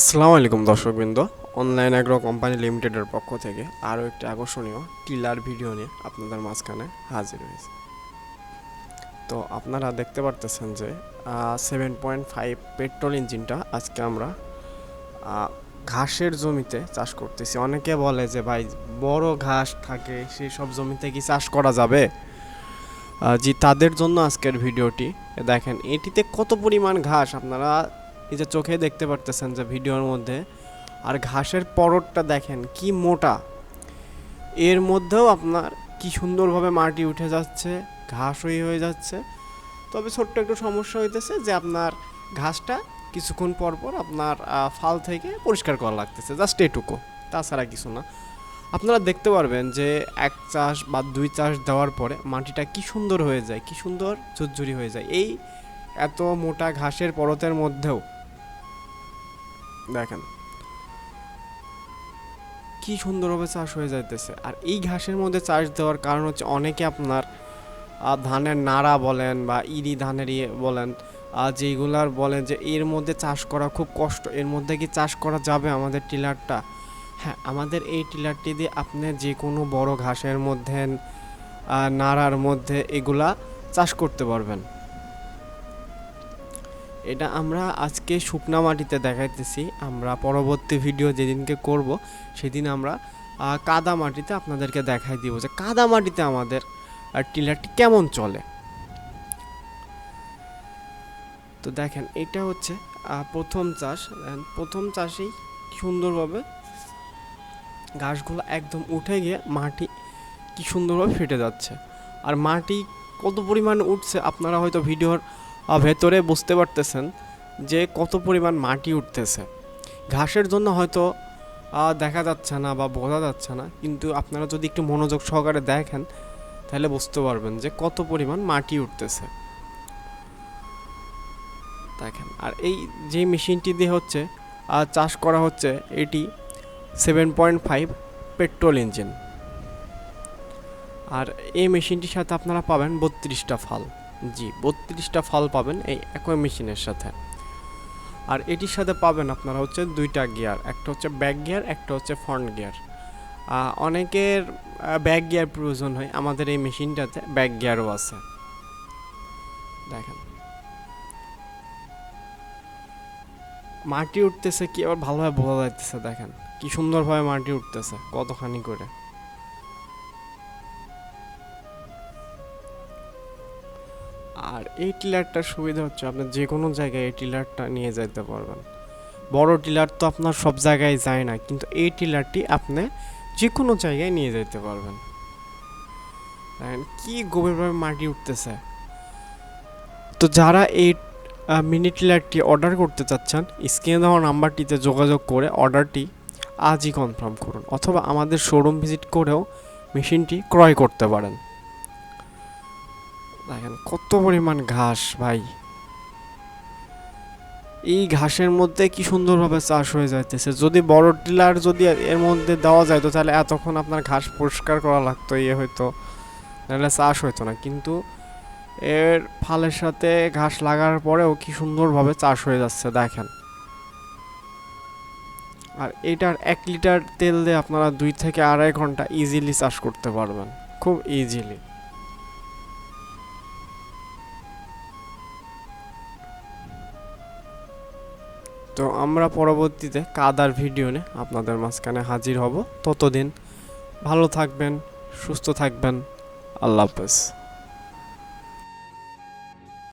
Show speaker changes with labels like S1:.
S1: আসসালামু আলাইকুম দর্শকবৃন্দ। অনলাইন অ্যাগ্রো কোম্পানি লিমিটেডের পক্ষ থেকে আরও একটি আকর্ষণীয় টিলার ভিডিও নিয়ে আপনাদের মাঝখানে হাজির হয়েছে। তো আপনারা দেখতে পারতেছেন যে সেভেন পয়েন্ট ফাইভ পেট্রোল ইঞ্জিনটা আজকে আমরা ঘাসের জমিতে চাষ করতেছি। অনেকে বলে যে, ভাই, বড় ঘাস থাকে, সেই সব জমিতে কি চাষ করা যাবে? জি, তাদের জন্য আজকের ভিডিওটি, দেখেন, এটিতে কত পরিমাণ ঘাস আপনারা যে চোখে দেখতে পারতেছেন যে ভিডিওর মধ্যে, আর ঘাসের পরটটা দেখেন, কি মোটা। এর মধ্যেও আপনার কি সুন্দরভাবে মাটি উঠে যাচ্ছে, ঘাস হয়ে হয়ে যাচ্ছে। তবে ছোট্ট একটু সমস্যা হইতেছে যে আপনার ঘাসটা কিছুক্ষণ পর পর আপনার ফাল থেকে পরিষ্কার করা লাগতেছে জাস্ট এটুকু। তাছাড়া কিছু না। আপনারা দেখতে পারবেন যে এক চাষ বা দুই চাষ দেওয়ার পরে মাটিটা কি সুন্দর হয়ে যায়, কি সুন্দর ঝুরঝুরি হয়ে যায়। এই এত মোটা ঘাসের পরতের মধ্যেও দেখেন। কি সুন্দরভাবে চাষ হয়ে যাইতেছে। আর এই ঘাসের মধ্যে চাষ দেওয়ার কারণ হচ্ছে অনেকে আপনার ধানের নাড়া বলেন বা ইরি ধানের ইয়ে বলেন যেগুলার বলেন যে এর মধ্যে চাষ করা খুব কষ্ট। এর মধ্যে কি চাষ করা যাবে আমাদের টিলারটা? হ্যাঁ আমাদের এই টিলারটি দিয়ে আপনি যে কোনো বড় ঘাসের মধ্যে নাড়ার মধ্যে এগুলা চাষ করতে পারবেন। এটা আমরা আজকে শুকনা মাটিতে দেখাইতেছি। আমরা পরবর্তী ভিডিও যেদিনকে করব, সেদিন আমরা কাদা মাটিতে আপনাদেরকে দেখাই দিব যে কাদা মাটিতে আমাদের টিলারটি কেমন চলে। তো দেখেন, এটা হচ্ছে প্রথম চাষ। প্রথম চাষেই সুন্দরভাবে ঘাসগুলো একদম উঠে গিয়ে মাটি কি সুন্দরভাবে ফেটে যাচ্ছে। আর মাটি কত পরিমাণ উঠছে, আপনারা হয়তো ভিডিওর ভেতরে বুঝতে পারতেছেন যে কত পরিমাণ মাটি উঠতেছে। ঘাসের জন্য হয়তো দেখা যাচ্ছে না বা বোঝা যাচ্ছে না, কিন্তু আপনারা যদি একটু মনোযোগ সহকারে দেখেন, তাহলে বুঝতে পারবেন যে কত পরিমাণ মাটি উঠতেছে। দেখেন, আর এই যে মেশিনটি দিয়ে হচ্ছে চাষ করা হচ্ছে, এটি seven point five petrol engine. আর এই মেশিনটির সাথে আপনারা পাবেন বত্রিশটা ফাল। জি, বত্রিশটা ফল পাবেন এই একই মেশিনের সাথে। আর এটির সাথে পাবেন আপনারা হচ্ছে দুইটা গিয়ার, একটা হচ্ছে ব্যাক গিয়ার, একটা হচ্ছে ফ্রন্ট গিয়ার। অনেকের ব্যাক গিয়ার প্রয়োজন হয় আমাদের এই মেশিনটাতে, ব্যাক গিয়ারও আছে। দেখেন। মাটি উঠতেছে কি আবার ভালোভাবে বোঝা যাইতেছে, দেখেন। কি সুন্দরভাবে মাটি উঠতেছে, কতখানি করে। আর এই টিলারটার সুবিধা হচ্ছে আপনার যে কোনো জায়গায় এই টিলারটা নিয়ে যেতে পারবেন। বড় টিলার তো আপনার সব জায়গায় যায় না, কিন্তু এই টিলারটি আপনি যে কোনো জায়গায় নিয়ে যেতে পারবেন। দেখেন, কি গভীরভাবে মাটি উঠতেছে। তো যারা এই মিনি টিলারটি অর্ডার করতে চাচ্ছেন, স্ক্রিনে দেওয়া নাম্বারটিতে যোগাযোগ করে অর্ডারটি আজই কনফার্ম করুন, অথবা আমাদের শোরুম ভিজিট করেও মেশিনটি ক্রয় করতে পারেন। দেখেন, কত পরিমাণ ঘাস ভাই। এই ঘাসের মধ্যে কি সুন্দরভাবে চাষ হয়ে যাইতেছে? যদি বড় টিলার যদি এর মধ্যে দেওয়া যায়, তো তাহলে এতক্ষণ আপনার ঘাস পরিষ্কার করা লাগতো ইয়ে হয়তো নাহলে চাষ হইতো না। কিন্তু এর ফালের সাথে ঘাস লাগার পরেও কি সুন্দরভাবে চাষ হয়ে যাচ্ছে, দেখেন। আর এটার এক লিটার তেল দিয়ে আপনারা দুই থেকে আড়াই ঘণ্টা ইজিলি চাষ করতে পারবেন। খুব ইজিলি তো আমরা পরবর্তীতে কাদার ভিডিও নিয়ে আপনাদের মাঝখানে হাজির হব। ততদিন ভালো থাকবেন, সুস্থ থাকবেন। আল্লাহ হাফেজ।